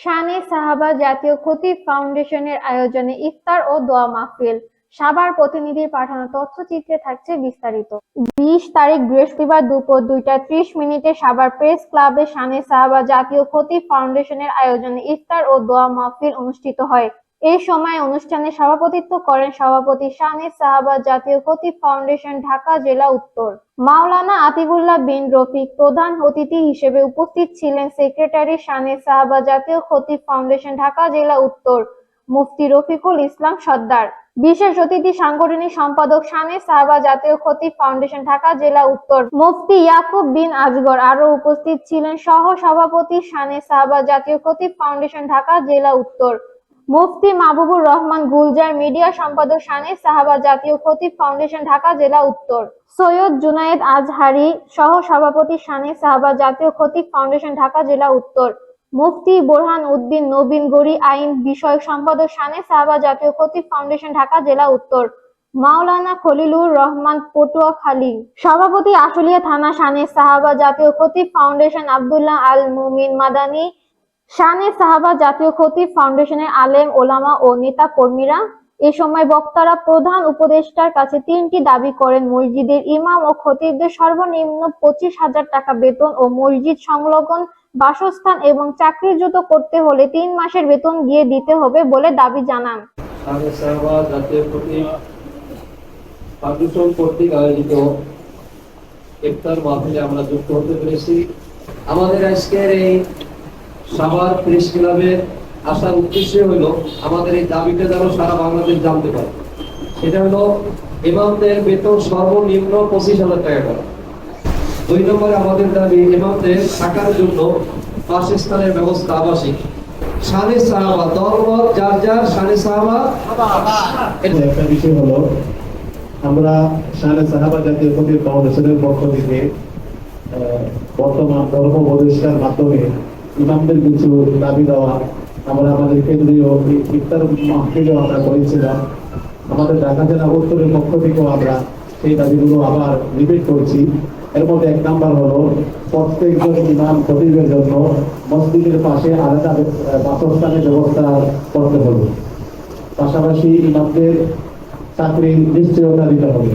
শানে সাহাবা জাতীয় খতিব ফাউন্ডেশনের আয়োজনে ইফতার ও দোয়া মাহফিল। সাবার প্রতিনিধির পাঠানো তথ্যচিত্রে থাকছে বিস্তারিত। বিশ তারিখ বৃহস্পতিবার দুপুর দুইটা ত্রিশ মিনিটে সাবার প্রেস ক্লাবে শানে সাহাবা জাতীয় খতিব ফাউন্ডেশনের আয়োজনে ইফতার ও দোয়া মাহফিল অনুষ্ঠিত হয়। এই সময় অনুষ্ঠানে সভাপতিত্ব করেন সভাপতি শানে সাহাবা জাতীয় খতিব ফাউন্ডেশন, ঢাকা জেলা উত্তর। মাওলানা আতিকুল্লাহ বিন রফিক প্রধান অতিথি হিসেবে উপস্থিত ছিলেন সেক্রেটারি শানে সাহাবা জাতীয় খতিব ফাউন্ডেশন, ঢাকা জেলা উত্তর। মুফতি রফিকুল ইসলাম সর্দার। বিশেষ অতিথি, সাংগঠনিক সম্পাদক শানে সাহাবা জাতীয় খতিব ফাউন্ডেশন, ঢাকা জেলা উত্তর। মুফতি ইয়াকুব বিন আজগর আরও উপস্থিত ছিলেন সহ সভাপতি শানে সাহাবা জাতীয় খতিব ফাউন্ডেশন, ঢাকা জেলা উত্তর। মুফতি মাহবুবুর রহমান গুলজার মিডিয়া সম্পাদক শানে সাহাবা জাতীয় খতিব ফাউন্ডেশন, ঢাকা, জেলা উত্তর। সৈয়দ জুনায়েদ আজহারি সহ সভাপতি শানে সাহাবা জাতীয় খতিব ফাউন্ডেশন, ঢাকা, জেলা উত্তর। মুফতি বোরহান উদ্দিন নবীন গড়ি আইন বিষয়ক সম্পাদক শানে সাহাবা জাতীয় খতিব ফাউন্ডেশন, ঢাকা, জেলা উত্তর। মাওলানা খলিলুর রহমান পটুয়াখালী সভাপতি আশুলিয়া থানা শানে সাহাবা জাতীয় খতিব ফাউন্ডেশন, আব্দুল্লাহ আল মুমিন মাদানী শানে সাহাবা জাতীয় খতিব ফাউন্ডেশনের আলেম, ওলামা ও নেতা কর্মীরা এ সময় বক্তারা প্রধান উপদেষ্টার কাছে তিনটি দাবি করেন। মসজিদের ইমাম ও খতিবদের সর্বনিম্ন পঁচিশ হাজার টাকা বেতন ও মসজিদ সংলগ্ন বাসস্থান এবং চাকরিচ্যুত করতে হলে তিন মাসের বেতন দিয়ে দিতে হবে বলে দাবি জানান। আমরা যুক্ত হতে পেরেছি। আমাদের আজকের এই সাভার প্রেস ক্লাবের আসার উদ্দেশ্য হলো আমাদের এই দাবিটা যেন সারা বাংলাদেশ জানতে পারে। সেটা হলো ইমামদের বেতন সর্বনিম্ন পঁচিশ হাজার টাকা করা। দুই নম্বরে আমাদের দাবি, ইমামদের থাকার জন্য বাসস্থানের ব্যবস্থা আবাসিক। সানে সাহাবা, দলমত, যার যার, সানে সাহাবা। একটা বিষয় হলো, আমরা শানে সাহাবা জাতীয় খতিব ফাউন্ডেশনের পক্ষ থেকে বর্তমান ধর্ম উপদেষ্টার মাধ্যমে ইমামদের কিছু দাবি দেওয়া, আমরা আমাদের কেন্দ্রীয় ইফতার মাহফিলেও আমরা করেছিলাম, আমাদের ঢাকা জেলা উত্তরের পক্ষ থেকেও আমরা সেই দাবিগুলো আবার রিপিট করছি। এর মধ্যে এক নাম্বার হলো, প্রত্যেকজন ইমাম খতিবের জন্য মসজিদের পাশে আলাদা বাসস্থানের ব্যবস্থা করতে হবে। পাশাপাশি ইমামদের চাকরির নিশ্চয়তা দিতে হবে।